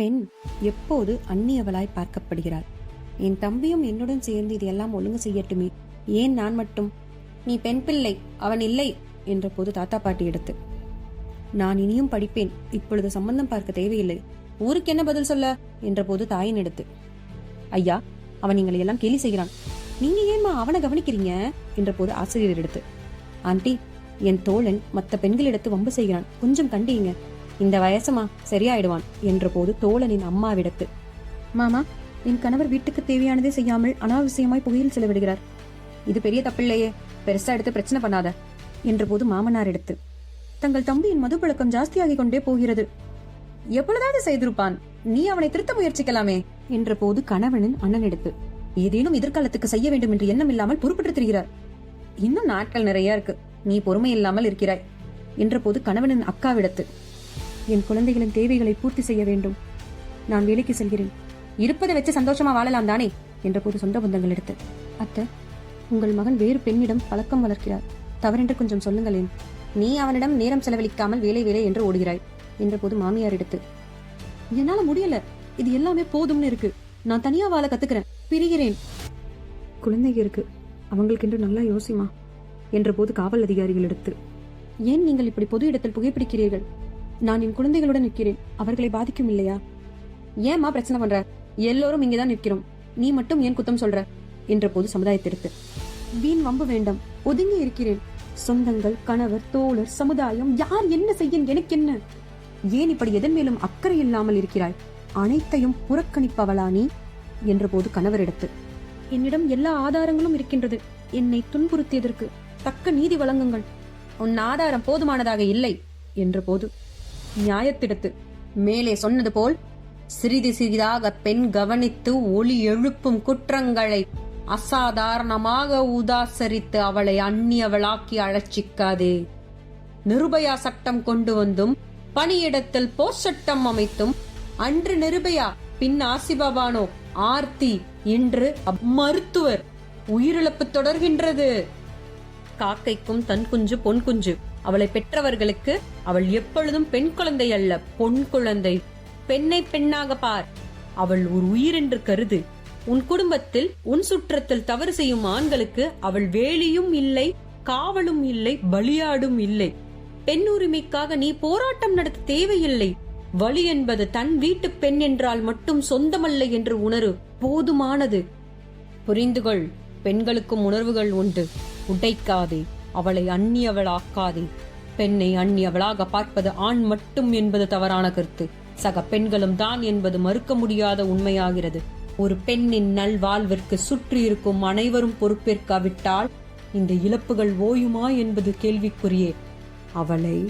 பெண் எப்போது அந்நியவளாய் பார்க்கப்படுகிறாள்? என் தம்பியும் என்னுடன் சேர்ந்து இதையெல்லாம் ஒழுங்கு செய்யட்டுமே? ஏன் நான் மட்டும்? நீ பெண் பிள்ளை அவன் இல்லை என்ற போது தாத்தா பாட்டி எடுத்து. நான் இனியும் படிப்பேன் இப்பொழுது சம்பந்தம் பார்க்க தேவையில்லை. ஊருக்கு என்ன பதில் சொல்ல? என்ற போது தாயின் எடுத்து. ஐயா அவன் எங்களை எல்லாம் கேலி செய்கிறான். நீங்க ஏம்மா அவனை கவனிக்கிறீங்க? என்ற போது ஆசிரியர் எடுத்து. ஆண்டி என் தோழன் மற்ற பெண்களிடத்து வம்பு செய்கிறான். கொஞ்சம் கண்டியுங்க. இந்த வயசுமா சரியாயிடுவான் என்ற போது தோழனின் அம்மாவிடத்து. மாமா என் கணவர் வீட்டுக்கு தேவையானதே செய்யாமல் அனாவசியமாய் புகையில் செலவிடுகிறார். இது பெரிய தப்பில்லையே பெருசா எடுத்து பிரச்சனை பண்ணாத என்ற போது மாமனார் எடுத்து தங்கள் தம்பியின் மது பழக்கம் ஜாஸ்தியாகிக் கொண்டே போகிறது. எவ்வளவுதான் செய்திருப்பான் நீ அவனை திருத்த முயற்சிக்கலாமே என்ற போது கணவனின் அண்ணன் எடுத்து ஏதேனும் எதிர்காலத்துக்கு செய்ய வேண்டும் என்று எண்ணம் இல்லாமல் பொறுப்பற்று திரிகிறார். இன்னும் நாட்கள் நிறைய இருக்கு நீ பொறுமை இல்லாமல் இருக்கிறாய் என்ற போது கணவனின் அக்காவிடத்து. என் குழந்தைகளின் தேவைகளை பூர்த்தி செய்ய வேண்டும். நான் வேலைக்கு செல்கிறேன். இருப்பதை வச்சு சந்தோஷமா வாழலாம் தானே? என்ற போது சொந்த பந்தங்கள் எடுத்து அத்தை உங்கள் மகன் வேறு பெண்ணிடம் பழக்கம் வளர்க்கிறார். தவறென்று கொஞ்சம் சொல்லுங்களேன். நீ அவனிடம் நேரம் செலவழிக்காமல் வேலை வேலை என்று ஓடுகிறாய் என்ற போது மாமியார் எடுத்து என்னால முடியல. இது எல்லாமே போதும்னு இருக்கு. நான் தனியா வாழ கத்துக்கிறேன். பிரிகிறேன். குழந்தைங்க இருக்கு அவங்களுக்கென்று நல்லா யோசிமா என்ற போது காவல் அதிகாரிகள் எடுத்து ஏன் நீங்கள் இப்படி பொது இடத்தில் புகைப்பிடிக்கிறீர்கள்? நான் என் குழந்தைகளுடன் நிற்கிறேன். அவர்களை பாதிக்கும் இல்லையா? ஏமா பிரச்சனை பண்ற? எல்லோரும் இங்கேதான் நிற்கிறோம். நீ மட்டும் ஏன் குத்தம் சொல்ற? என்ற போது சமுதாயத்திற்கு வீண் வம்பு வேண்டாம். ஒதுங்கி இருக்கிறேன். சொந்தங்கள் கணவர் தோழர் சமுதாயம் யார் என்ன செய்ய எனக்கு என்ன ஏன் இப்படி எதன் மேலும் அக்கறை இல்லாமல் இருக்கிறாய்? அனைத்தையும் புறக்கணிப்பவளா நீ? என்ற போது கணவரிடத்து என்னிடம் எல்லா ஆதாரங்களும் இருக்கின்றது. என்னை துன்புறுத்தியதற்கு தக்க நீதி வழங்குங்கள். உன் ஆதாரம் போதுமானதாக இல்லை. என்ற போது நியாயத்திடத்து. மேலே சொன்னது போல் சிறிது சிறிதாக பெண் கவனித்து ஒளி எழுப்பும் குற்றங்களை அசாதாரணமாக உதாசரித்து அவளை அந்நியவளாக்கி அழச்சிக்காதே. நிருபயா சட்டம் கொண்டு வந்தும் பணியிடத்தில் போர் சட்டம் அமைத்தும் அன்று நிருபயா பின் ஆசிபவானோ ஆர்த்தி இன்று மருத்துவர் உயிரிழப்பு தொடர்கின்றது. காக்கைக்கும் தன் குஞ்சு பொன் குஞ்சு. அவளை பெற்றவர்களுக்கு அவள் எப்பொழுதும் பெண் குழந்தை அல்ல பொன் குழந்தை. பெண்ணை பெண்ணாக பார். அவள் ஒரு உயிர் என்று கருது. உன் குடும்பத்தில் உன் சுற்றத்தில் தவறு செய்யும் ஆண்களுக்கு அவள் வேலியும் இல்லை காவலும் இல்லை பலியாடும் இல்லை. பெண் உரிமைக்காக நீ போராட்டம் நடத்த தேவையில்லை. வலி என்பது தன் வீட்டு பெண் என்றால் மட்டும் சொந்தமல்ல என்று உணரு. போதுமானது. புரிந்துகொள் பெண்களுக்கும் உணர்வுகள் உண்டு. உடைக்காதே. அவளை அந்நியவளாக்காதே. பெண்ணை அந்நியவளாக பார்ப்பது ஆண் மட்டும் என்பது தவறான கருத்து. சக பெண்களும் தான் என்பது மறுக்க முடியாத உண்மையாகிறது. ஒரு பெண்ணின் நல்வாழ்விற்கு சுற்றி இருக்கும் அனைவரும் பொறுப்பேற்காவிட்டால் இந்த இழப்புகள் ஓயுமா என்பது கேள்விக்குரியே அவளை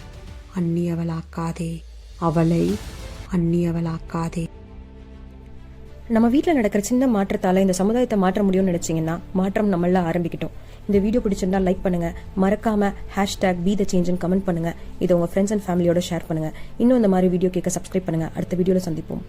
அந்நியவளாக்காதே. அவளை அந்நியவளாக்காதே. நம்ம வீட்டில் நடக்கிற சின்ன மாற்றத்தால் இந்த சமுதாயத்தை மாற்ற முடியும்னு நினச்சிங்கன்னா மாற்றம் நம்மள ஆரம்பிக்கிட்டோம். இந்த வீடியோ பிடிச்சிருந்தா லைக் பண்ணுங்க. மறக்காம ஹேஷ்டேக் பி த சேஞ்சுன்னு கமெண்ட் பண்ணுங்க. இதை உங்க ஃப்ரெண்ட்ஸ் அண்ட் ஃபேமிலியோட ஷேர் பண்ணுங்க. இன்னும் இந்த மாதிரி வீடியோ கேட்க சப்ஸ்கிரைப் பண்ணுங்க. அடுத்த வீடியோவில் சந்திப்போம்.